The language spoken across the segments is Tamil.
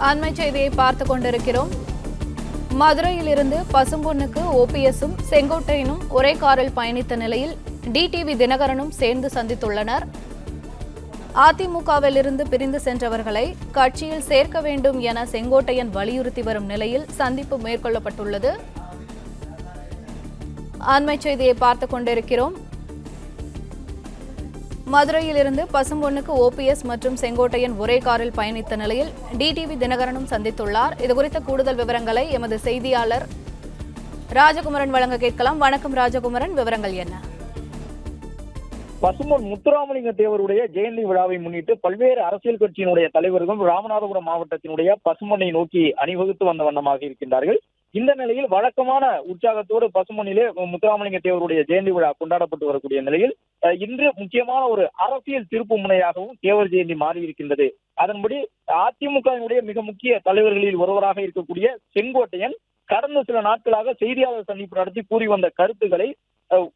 அண்மை செய்தியை பார்த்து கொண்டிருக்கிறோம். மதுரையிலிருந்து பசும்பொன்னுக்கு ஓபிஎஸும் செங்கோட்டையனும் ஒரே காரில் பயணித்த நிலையில் டிடிவி தினகரனும் சேர்ந்து சந்தித்துள்ளனர். அதிமுகவிலிருந்து பிரிந்து சென்றவர்களை கட்சியில் சேர்க்க வேண்டும் என செங்கோட்டையன் வலியுறுத்தி வரும் நிலையில் சந்திப்பு மேற்கொள்ளப்பட்டுள்ளது. அண்மை செய்தியை பார்த்து கொண்டிருக்கிறோம். மதுரையிலிருந்து பசும்பொண்ணுக்கு ஓபிஎஸ் மற்றும் செங்கோட்டையன் ஒரே காரில் பயணித்த நிலையில் டிடிவி தினகரனும் சந்தித்துள்ளார். இதுகுறித்த கூடுதல் விவரங்களை எமது செய்தியாளர் ராஜகுமரன் வழங்க கேட்கலாம். வணக்கம் ராஜகுமரன் விவரங்கள் என்ன? பசும்பொன் முத்துராமலிங்க தேவருடைய ஜெயந்தி விழாவை முன்னிட்டு பல்வேறு அரசியல் கட்சியினுடைய தலைவர்களும் ராமநாதபுரம் மாவட்டத்தினுடைய பசும்பொன்னை நோக்கி அணிவகுத்து வந்த வண்ணமாக இருக்கின்றார்கள். இந்த நிலையில் வழக்கமான உற்சாகத்தோடு பசுமணிலே முத்துராமலிங்க தேவருடைய ஜெயந்தி விழா கொண்டாடப்பட்டு வரக்கூடிய நிலையில் இன்று முக்கியமான ஒரு அரசியல் திருப்பு முனையாகவும் தேவர் ஜெயந்தி மாறி இருக்கின்றது அதன்படி அதிமுகவினுடைய மிக முக்கிய தலைவர்களில் ஒருவராக இருக்கக்கூடிய செங்கோட்டையன் கடந்த சில நாட்களாக செய்தியாளர் சந்திப்பு நடத்தி கூறி வந்த கருத்துக்களை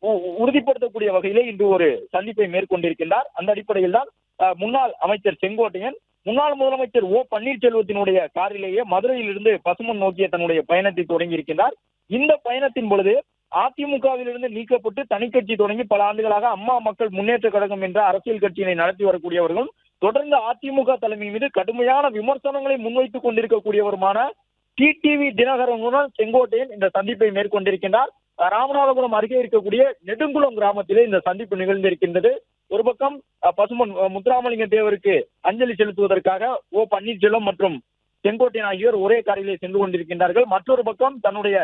உ- உறுதிப்படுத்தக்கூடிய வகையிலே இன்று ஒரு சந்திப்பை மேற்கொண்டிருக்கின்றார். அந்த அடிப்படையில் தான் முன்னாள் அமைச்சர் செங்கோட்டையன் முன்னாள் முதலமைச்சர் ஓ பன்னீர்செல்வத்தினுடைய காரிலேயே மதுரையிலிருந்து பசுமன் நோக்கிய தன்னுடைய பயணத்தை தொடங்கி இருக்கின்றார். இந்த பயணத்தின் பொழுது அதிமுகவிலிருந்து நீக்கப்பட்டு தனிக்கட்சி தொடங்கி பல ஆண்டுகளாக அம்மா மக்கள் முன்னேற்ற கழகம் என்ற அரசியல் கட்சியினை நடத்தி வரக்கூடியவர்களும் தொடர்ந்து அதிமுக தலைமை மீது கடுமையான விமர்சனங்களை முன்வைத்துக் கொண்டிருக்கக்கூடியவருமான டிடிவி தினகரனுடன் செங்கோட்டையன் இந்த சந்திப்பை மேற்கொண்டிருக்கின்றார். ராமநாதபுரம் அருகே இருக்கக்கூடிய நெடுங்குளம் கிராமத்திலே இந்த சந்திப்பு நிகழ்ந்திருக்கின்றது. ஒரு பக்கம் பசுமன் முத்துராமலிங்க தேவருக்கு அஞ்சலி செலுத்துவதற்காக ஓ பன்னீர்செல்வம் மற்றும் செங்கோட்டையன் ஆகியோர் ஒரே காரிலே சென்று கொண்டிருக்கின்றார்கள். மற்றொரு பக்கம் தன்னுடைய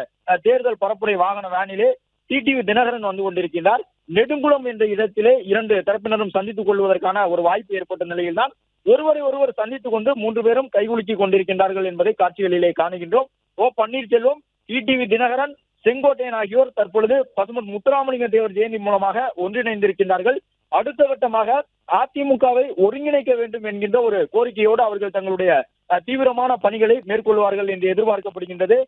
தேர்தல் பரப்புரை வாகன வேனிலே டிடிவி தினகரன் வந்து கொண்டிருக்கின்றார். நெடுங்குளம் என்ற இடத்திலே இரண்டு தரப்பினரும் சந்தித்துக் கொள்வதற்கான ஒரு வாய்ப்பு ஏற்பட்ட நிலையில்தான் ஒருவரை ஒருவர் சந்தித்துக் கொண்டு மூன்று பேரும் கைகுலுக்கிக் கொண்டிருக்கின்றார்கள் என்பதை காட்சிகளிலே காணுகின்றோம். ஓ பன்னீர்செல்வம் டிடிவி தினகரன் செங்கோட்டையன் ஆகியோர் தற்பொழுது பசுமன் முத்துராமலிங்க தேவர் ஜெயந்தி மூலமாக ஒன்றிணைந்திருக்கின்றார்கள். அடுத்த கட்டமாக அதிமுகவை ஒருங்கிணைக்க வேண்டும் என்கின்ற ஒரு கோரிக்கையோடு அவர்கள் தங்களுடைய தீவிரமான பணிகளை மேற்கொள்வார்கள் என்று எதிர்பார்க்கப்படுகின்றது.